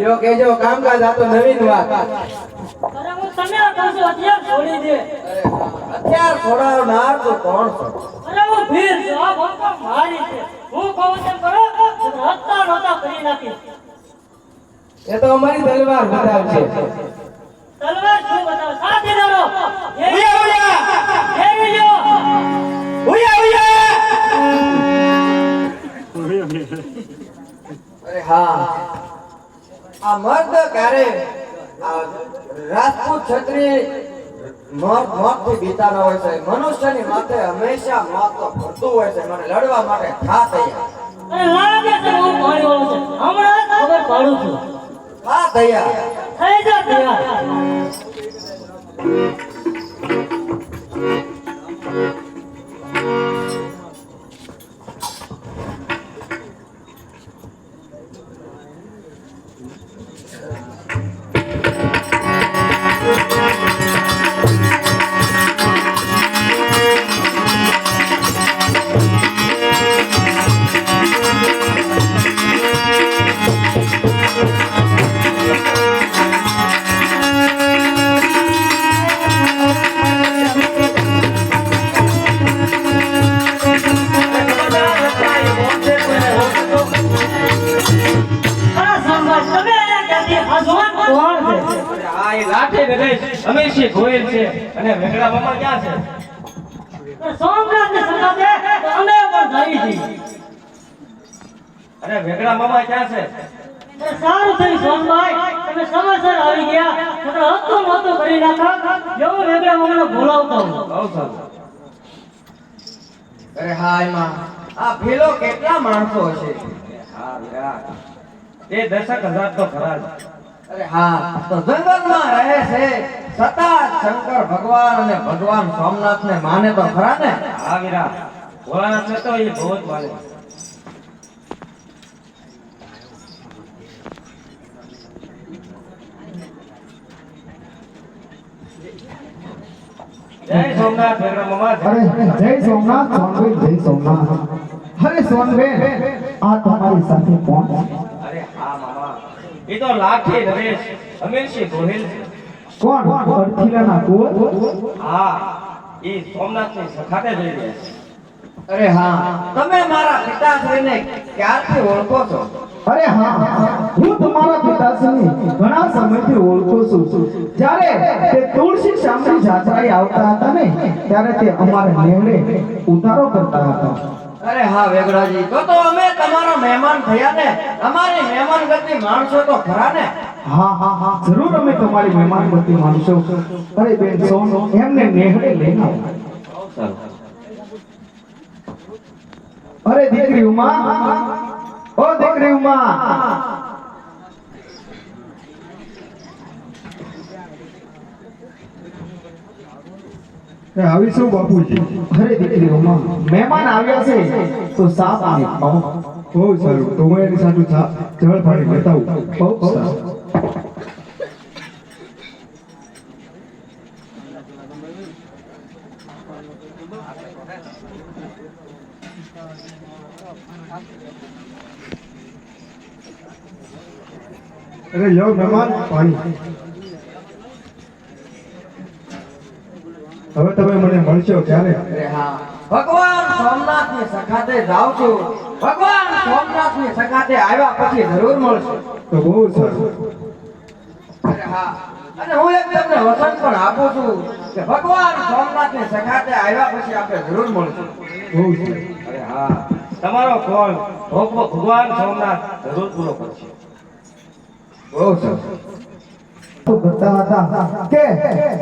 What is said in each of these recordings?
જો કેજો કામકાજ આ તો નવીન વાત છું અત્યાર છોડાવનાર તો કોણ છો અરે હું ભીર છું આ ભૂખ મારી છે હું કહું તેમ કરો હત્તા નોતા કરી નાખી એ તો અમારી તલવાર બતાવશે તલવાર શું બતાવો સાથીદારો એ ઉયા, ઉયા! લ્યો ઉયા, ઉયા! આ મર્દ ક્યારે આ રાજપૂત ક્ષત્રિય મોત મોતથી બીતા ન હોય છે? મનુષ્યની માથે હંમેશા મોત તો ફરતું હોય છે. મને લડવા માટે થા તૈયાર લાગે છે હું મારી વાળો છે. હમણાં ખબર પાડું છું. થા તૈયાર થઈ જા તૈયાર. અરે વેગડા મામા ક્યાં છે? અરે સારું થયું સોનભાઈ તમે સમયસર આવી ગયા. તમે હતો નહોતું કરી નાખો. એવું વેગળા મામાને બોલાવતો હું બહુ સારું. અરે હા એમાં આ ભેલો કેટલા માણસો હશે? હા વિરાટ એ દશક હજાર તો ખરા અરે હા તો જંગલમાં રહે છે. સતા શંકર ભગવાન અને ભગવાન સોમનાથ ને માને તો ખરા ને? હા વિરાટ ભોળાનાથ ને તો એ બહુ જ માને. જય સોમનાથ અરે જય સોમનાથ સોનબેન જય સોમનાથ. અરે સોનબેન આ તમારી સાથે કોણ અરે હા મામા. એ તો લાખી નરેશ હંમેશા ગોહિલ કોણ? અર્થિલાના કુંવર હા એ સોમનાથની સખાતે જઈ રહ્યા છે. અરે હા. તમે મારા પિતાશ્રીને ક્યારથી ઓળખો છો? અરે હા હું તમારા પિતાશ્રીને ઘણા સમયથી ઓળખું છું. જ્યારે તે તુલસી શામની જાત્રાએ આવતા હતા ને ત્યારે તે અમારે નેવડે ઉતારો કરતા હતા. અરે હા વેગડાજી. તો તો અમે તમારા મહેમાન થયા ને. અમારી મહેમાન ગતિ માણસો તો ખરા ને. હા હા હા. જરૂર અમે તમારી મહેમાન ગતિ માણસો. અરે બેન સોન એમને નેહડે લઈને આવો. અરે દીકરી ઉમા ઓ દીકરી ઉમા. આવી શું બાપુજી? અરે દીકરી ઉમા મહેમાન આવ્યા છે તો સાપ આવે. બહુ સારું. તો હું એની સાથે જળ પાડી બતાવું બહુ સારું. અરે લો મહેમાન પાણી. હવે તમે મને મળશો ક્યારે? અરે હા. ભગવાન સોમનાથની સખાતે જાઉં છું. ભગવાન સોમનાથની સખાતે આવ્યા પછી જરૂર મળશે. તો બહુ સારું અરે હા. અને હું એક તમને વચન પણ આપું છું કે ભગવાન સોમનાથની સખાતે આવ્યા પછી આપણે જરૂર મળશું. બહુ અરે હા. તમારો ફોન ભોગ- ભગવાન સોમનાથ જરૂર પૂરો કરશે. બહુ સરસ કરતા હતા કે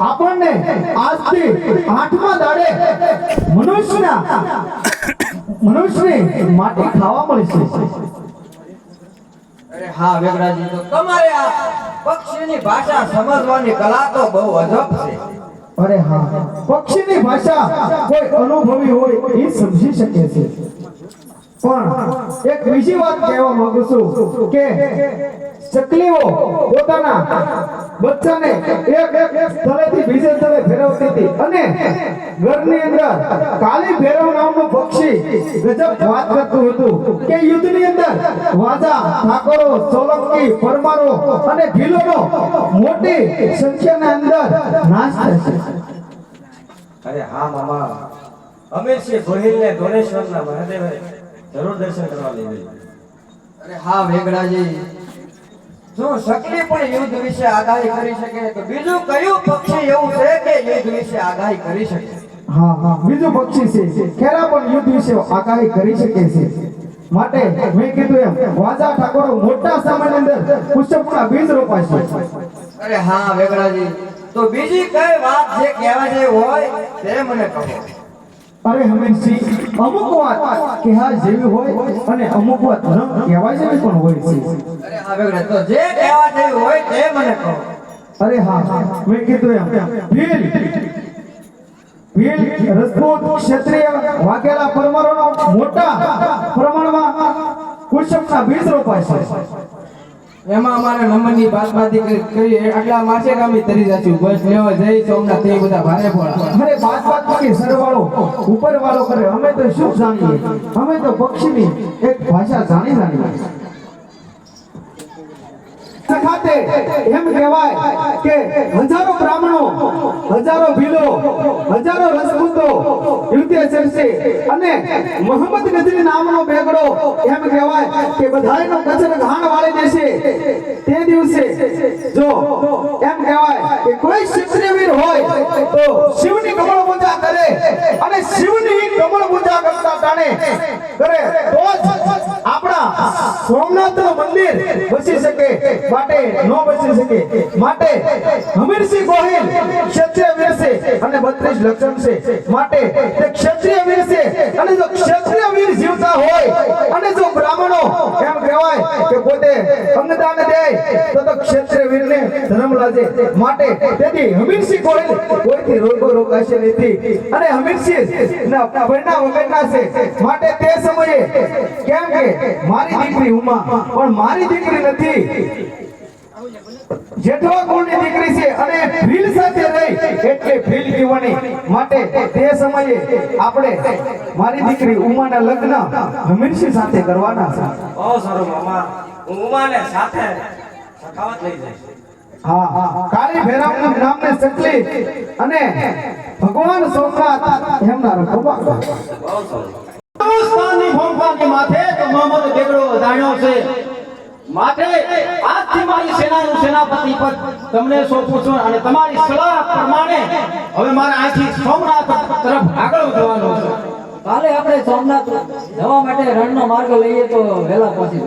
આપણને આજથી આઠમા દાડે મનુષ્યના મનુષ્યની માટી ખાવા મળશે. અરે હા વેગડાજી તો તમારે આ પક્ષીની ભાષા સમજવાની કલા તો બહુ અજબ છે. અરે હા પક્ષીની ભાષા કોઈ અનુભવી હોય એ સમજી શકે છે. પણ એક બીજી વાત કહેવા માંગુ છું કે ચકલીઓ પોતાના બચ્ચાને એક સ્થળેથી બીજે સ્થળે ફેરવતી હતી. અને ઘરની અંદર કાલી ભેરવ નામનું પક્ષી ગજબ વાત કરતું હતું કે યુદ્ધની અંદર વાજા ઠાકોરો સોલંકી પરમારો અને ભીલોનો મોટી સંખ્યાના અંદર નાશ થશે અરે હા મામા. અમે છીએ ગોહિલને ધોળેશ્વરના મહાદેવ જરૂર દર્શન કરવા લઈ અરે હા વેગડાજી. શું શકલી પણ યુદ્ધ વિશે આગાહી કરી શકે તો બીજું કયું પક્ષી એવું છે કે યુદ્ધ વિશે આગાહી કરી શકે? હા હા. બીજું પક્ષી છે. ખેરા પણ યુદ્ધ વિશે આગાહી કરી શકે છે. માટે મેં કીધું એમ વાજા ઠાકોર મોટા સામાન્ય અંદર પુષ્પના બીજ રોપાશે અરે હા વેગડાજી. તો બીજી કઈ વાત જે કહેવા જેવી હોય તે મને કહો. અરે હમીરસિંહ અમુક વાત કહેવા જેવી હોય અને અમુક વાત ન કહેવા જેવી પણ હોય છે. અરે તો જે કહેવા જેવી હોય તે મને કહો. અરે હા મેં કીધું એમ. ભીલ ભીલ રજપૂત ક્ષત્રિય વાઘેલા પરમારોનો મોટા પ્રમાણમાં કુશમના બીજ રોપાશે એમાં અમારે નંબરની બાદબાકી કરી- આટલા માસે કામી તરી જશું. બસ લેવો જઈ સોમનાથ, તે બધા ભારે પડા અરે બાત કે સરવાળો. ઉપર વાળો કરે. અમે તો શું જાણીએ? અમે તો પક્ષીની એક ભાષા જાણી જાણીએ. ખાતે એમ કહેવાય કે હજારો બ્રાહ્મણો, હજારો ભીલો, હજારો યુદ્ધે ચડશે અને મોહમ્મદ ગજની નામનો બેગડો એમ કહેવાય કે બધાયનો કચર ઘાણ વાળી દેશે. તે દિવસે જો એમ કહેવાય કે કોઈ ક્ષત્રિયવીર હોય તો શિવની કમળ પૂજા કરે અને શિવની કમળ પૂજા કરતા ટાણે કરે. તો આપણા સોમનાથનું મંદિર બચી શકે, માટે ન બચી શકે. માટે હમીરસિંહ ગોહિલ ક્ષત્રિય વીર છે અને 32 લક્ષણ છે. માટે તે ક્ષત્રિય વીર છે. અને જો ક્ષત્રિય વીર જીવતા હોય, અને જો બ્રાહ્મણો એમ કહેવાય કે પોતે અંગદાન દે, તો તો ક્ષત્રિય વીરને ધર્મ લાજે. માટે તેથી હમીરસિંહ ગોહિલ કોઈથી રોગો રોકાશે નથી. અને હમીરસિંહ ના ભણના વગરના છે. માટે તે સમયે કેમ કે મારી દીકરી ઉમા પણ મારી દીકરી નથી. જેઠવા કુળની દીકરી છે અને ભીલ સાથે રહી એટલે ભીલ કહેવાની માટે તે સમયે આપણે મારી દીકરી ઉમાના લગ્ન હમીરસિંહ સાથે કરવાના છે. બહુ સારું મામા. ઉમાને સાથે સખાવત લઈ જઈશ. હા હા કાળી ભૈરવ નામને સકલી અને ભગવાન સોમનાથ એમના રખવા બહુ સારું. બેગડો છે. માટે આજથી મારી સેનાનું સેનાપતિ પદ તમને સોંપું છું અને તમારી સલાહ પ્રમાણે હવે મારે આથી સોમનાથ તરફ આગળ વધવાનું છે. કાલે આપણે સોમનાથ જવા માટે રણનો માર્ગ લઈએ તો વહેલા પહોંચી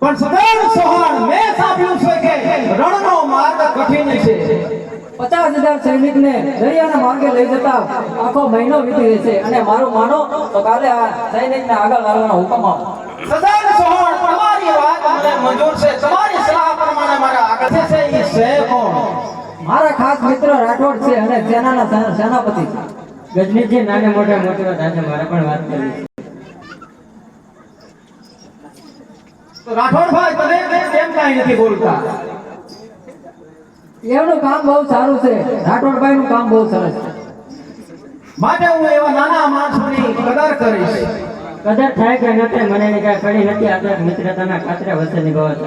પણ સદન સોહાણ મેં સાંભળ્યું છે કે રણનો માર્ગ કઠિન છે. પચાસ હજાર સૈનિકને દરિયાના માર્ગે લઈ જતા આખો મહિનો વીતી જશે અને મારું માનો તો કાલે આ સૈનિકને આગળ લાવવાનો હુકમ આપો. સદન સોહાણ તમારી વાત મને મંજૂર છે. તમારી સલાહ પ્રમાણે મારે આગળ છે. એ છે કોણ? મારા ખાસ મિત્ર રાઠોડ છે અને સેનાના સેનાપતિ. છે ગજનીજી નાને મોટે મોટી વાત આજે મારે પણ વાત કરવી છે. તો તમે કેમ કાંઈ નથી બોલતા? એમનું કામ બહુ સારું છે. રાઠોડભાઈ નું કામ બહુ સરસ છે. માટે હું એવા નાના માણસોની કદર કરીશ. કદર થાય કે ન થાય મને કઈ કડી નથી આપણે મિત્રતાના ખાતરે વચ્ચે તો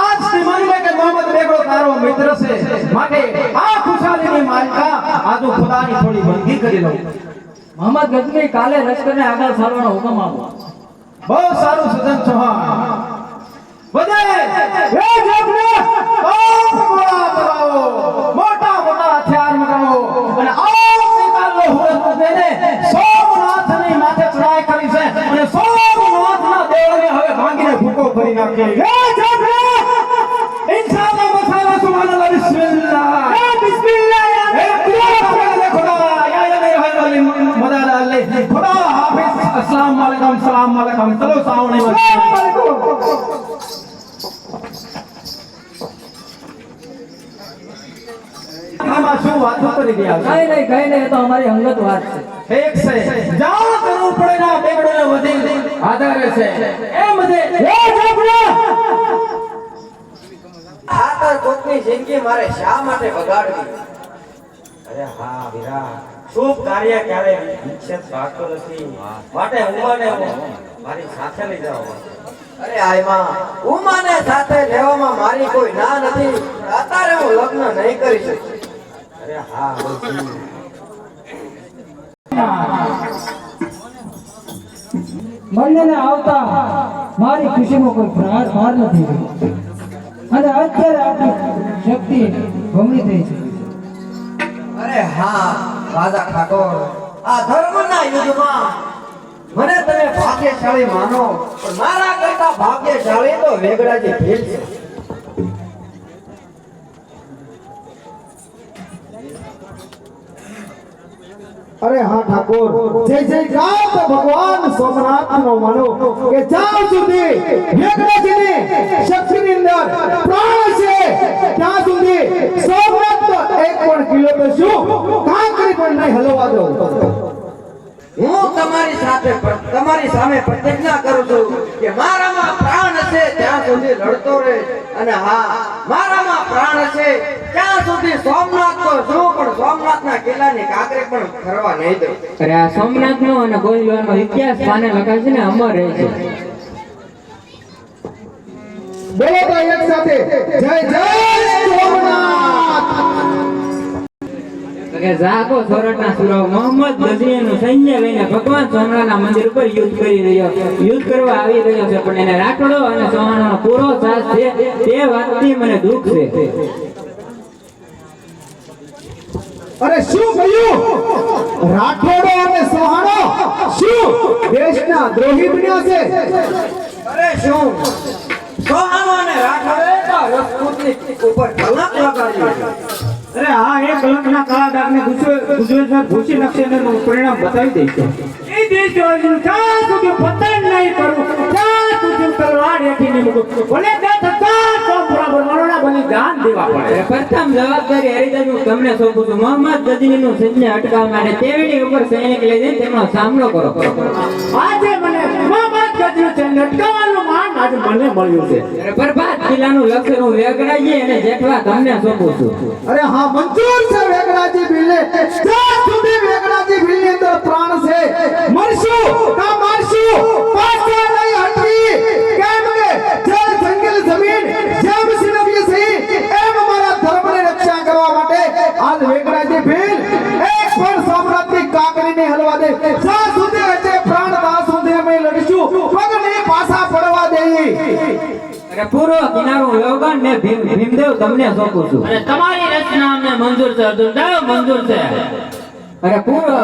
આજથી માની કે મોહમ્મદ બેગડો તારો મિત્ર છે. માટે આ ખુશાલીની માલિકા આજુ ખુદાની થોડી બંદી કરી લઉં. મોહમ્મદ ગજની કાલે લશ્કરને આગળ સારવાનો હુકમ આપો. બહુ સારું સજન ચૌહાણ. બધે એ જોગને બાપ ગોળા করি না কে ইনশাআল্লাহ આમાં શું વાત કરી રહ્યા કઈ નહીં કઈ નહીં તો અમારી અંગત વાત છે પડે ના એમ છે જિંદગી મારે શા માટે બગાડવી? અરે હા વિરા શુભ કાર્ય ક્યારે વિક્ષેપ પાકતો નથી. માટે ઉમાને મારી સાથે લઈ જાઓ. અરે આયમાં ઉમાને સાથે લેવામાં મારી કોઈ ના નથી. અત્યારે હું લગ્ન નહીં કરી શકું. અરે હા અમરજી આવતા મારી ખુશીમાં કોઈ ભાર ભાર નથી. અને અત્યારે આપણી શક્તિ ભંગી થઈ છે. અરે હા, રાજા ઠાકોર, આ ધર્મના યુદ્ધમાં મને તમે ભાગ્યશાળી માનો, પણ મારા કરતા ભાગ્યશાળી તો વેગડાજી ભીલ છે. અરે હા, ઠાકોર. જય જય ગાત ભગવાન સોમનાથ નો માનો કે જ્યાં સુધી મેઘરાજની શક્તિની અંદર પ્રાણ છે, ત્યાં સુધી સોમનાથ તો એક પણ કિલો તો શું? કાંકરી પણ નહીં હલવા દો હું તમારી સાથે તમારી સામે પ્રતિજ્ઞા કરું છું કે મારામાં પ્રાણ છે ત્યાં સુધી લડતો રહે અને હા મારામાં પ્રાણ છે ત્યાં સુધી સોમનાથ તો શું પણ સોમનાથના કિલ્લાની કાંકરી પણ ફરવા નહીં દે અરે આ સોમનાથ નો અને ગોહિલવાનો ઇતિહાસ પાને લખાય છે ને અમર રહે છે બોલો તો એક સાથે જય જય કે જાગો સોરઠના સુરાવ. મોહમ્મદ ગઝનીનું સૈન્ય લઈને ભગવાન સોમનાથના મંદિર ઉપર યુદ્ધ કરી રહ્યો. યુદ્ધ કરવા આવી રહ્યો છે, પણ એને રાઠોડો અને સોહાણોનો પૂરો સાથ છે. તે વાતથી મને દુઃખ છે. અરે શું કહ્યું? રાઠોડો અને સોહાણો? શું? દેશના દ્રોહી બન્યા છે? અરે શું? સોહાણો અને રાઠોડે તો રજપૂતની ઉપર કલંક લગાડ્યું અરે હા એ કલંકના કાળા દાગને ગુજરાત ભૂસી નક્ષત્રનું પરિણામ બતાવી દઈશું એ દેશવાસીનું જ્યાં સુધી પતન નહીં કરું ત્યાં સુધી તલવાર નહીં મૂકું. ભલે ત્યાં થતા તો બરાબર મરોડા બની દાન દેવા પડે. પ્રથમ જવાબદારી હરિદાસ હું તમને સોંપું છું. મોહમ્મદ ગઝનીનું સૈન્ય અટકાવવા માટે તેવડી ઉપર સૈનિક લઈ જઈને તેમનો સામનો કરો. આજે મને મોહમ્મદ ગજ્યો સૈન્ય લટકાવવાનું માન આજે મને મળ્યું છે. પ્રભાત કિલ્લાનું હું વેગડાજી અને જેઠવા તમને સોંપું છું. અરે હા મંજૂર પૂર્વ કિનારું યોગન ને ભીમ ભીમદેવ તમને સોંપું છું. અને તમારી રચના અમને મંજૂર છે અર્જુનદેવ મંજૂર છે. અરે પૂરો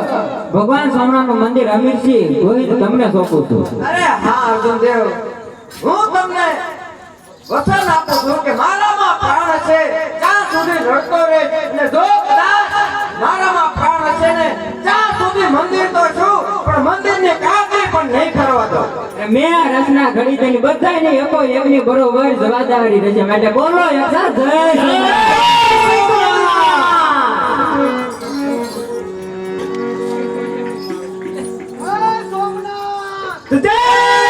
ભગવાન સોમનાથનું મંદિર અમીરસિંહ ગોહિલ તમને સોંપું છું. અરે હા અર્જુન દેવ. હું તમને વચન આપું છું કે મારામાં પ્રાણ છે ત્યાં સુધી લડતો રહે અને જો કદાચ મારામાં પ્રાણ છે ને ત્યાં સુધી મંદિર મેં રચના ઘડી તેની બધાય નહીં એકો એમની બરોબર જવાબદારી રહેશે માટે બોલો જય! તો જય